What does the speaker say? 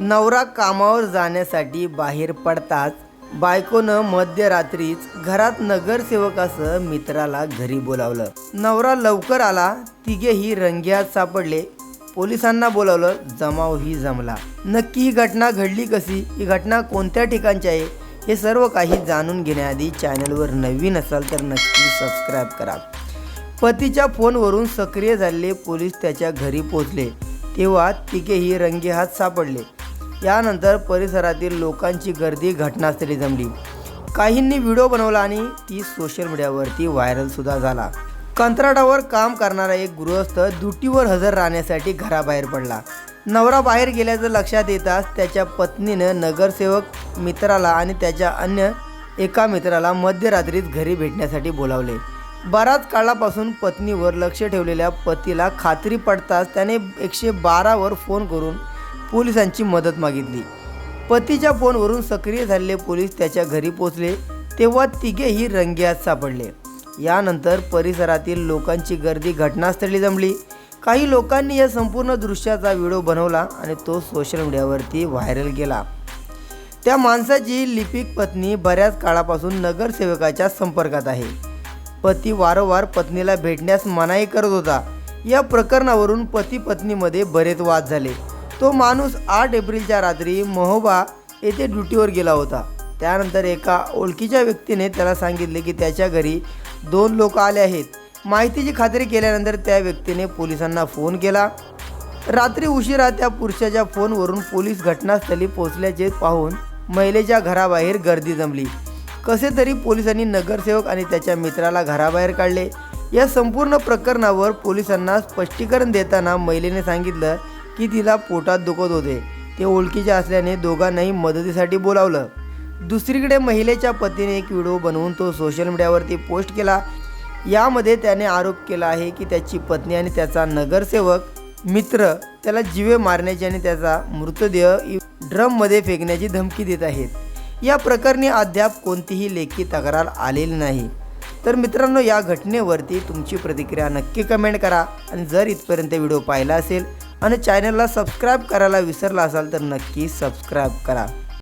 नवरा कामावर जाण्यासाठी बाहेर पडताच बायकोनं मध्यरात्रीच घरात नगरसेवकासह मित्राला घरी बोलावलं. नवरा लवकर आला तिघेही रंग्यात सापडले. पोलिसांना बोलावलं जमावही जमला. नक्की ही घटना घडली कशी? ही घटना कोणत्या ठिकाणची आहे? हे सर्व काही जाणून घेण्याआधी चॅनलवर नवीन असाल तर नक्की सबस्क्राईब करा. पतीच्या फोनवरून सक्रिय झालेले पोलीस त्याच्या घरी पोचले तेव्हा तिघेही रंगेहात सापडले. यानंतर परिसरातील लोकांची गर्दी घटनास्थळी जमली. काहींनी व्हिडिओ बनवला आणि ती सोशल मीडियावरती व्हायरलसुद्धा झाला. कंत्राटावर काम करणारा एक गृहस्थ ड्युटीवर हजर राहण्यासाठी घराबाहेर पडला. नवरा बाहेर गेल्याचं लक्षात येताच त्याच्या पत्नीनं नगरसेवक मित्राला आणि त्याच्या अन्य एका मित्राला मध्यरात्रीत घरी भेटण्यासाठी बोलावले. बराच काळापासून पत्नीवर लक्ष ठेवलेल्या पतीला खात्री पडताच त्याने एकशे बारावर फोन करून पोलिसांची मदत मागितली. पतीच्या फोनवरून सक्रिय झालेले पोलीस त्याच्या घरी पोचले तेव्हा तिघेही रंग्यात सापडले. यानंतर परिसरातील लोकांची गर्दी घटनास्थळी जमली. काही लोकांनी या संपूर्ण दृश्याचा व्हिडिओ बनवला आणि तो सोशल मीडियावरती व्हायरल गेला त्या माणसाची लिपिक पत्नी बऱ्याच काळापासून नगरसेवकाच्या संपर्कात आहे. पती वारंवार पत्नीला भेटण्यास मनाई करत होता. या प्रकरणावरून पती पत्नीमध्ये बरेच वाद झाले. तो माणूस आठ एप्रिलच्या रात्री महोबा येथे ड्युटीवर गेला होता. त्यानंतर एका ओळखीच्या व्यक्तीने त्याला सांगितले की त्याच्या घरी दोन लोक आले आहेत. माहितीची खात्री केल्यानंतर त्या व्यक्तीने पोलिसांना फोन केला. रात्री उशिरा त्या पुरुषाच्या फोनवरून पोलीस घटनास्थळी पोहोचल्याचे पाहून महिलेच्या घराबाहेर गर्दी जमली. कसे तरी पोलिसांनी नगरसेवक आणि त्याच्या मित्राला घराबाहेर काढले. या संपूर्ण प्रकरणावर पोलिसांना स्पष्टीकरण देताना महिलेने सांगितलं की तिला पोटात दुखत होते. ते ओळखीचे असल्याने दोघांनाही मदतीसाठी बोलावलं. दुसरीकडे महिलेच्या पतीने एक व्हिडिओ बनवून तो सोशल मीडियावरती पोस्ट केला. यामध्ये त्याने आरोप केला आहे की त्याची पत्नी आणि त्याचा नगरसेवक मित्र त्याला जीवे मारण्याची आणि त्याचा मृतदेह ड्रममध्ये फेकण्याची धमकी देत आहेत. या प्रकरणी अद्याप कोणतीही लेखी तक्रार आलेली नाही. तर मित्रांनो या घटनेवरती तुमची प्रतिक्रिया नक्की कमेंट करा. आणि जर इथपर्यंत व्हिडिओ पाहिला असेल आणि चॅनलला सबस्क्राईब करायला विसरला असाल तर नक्की सबस्क्राईब करा.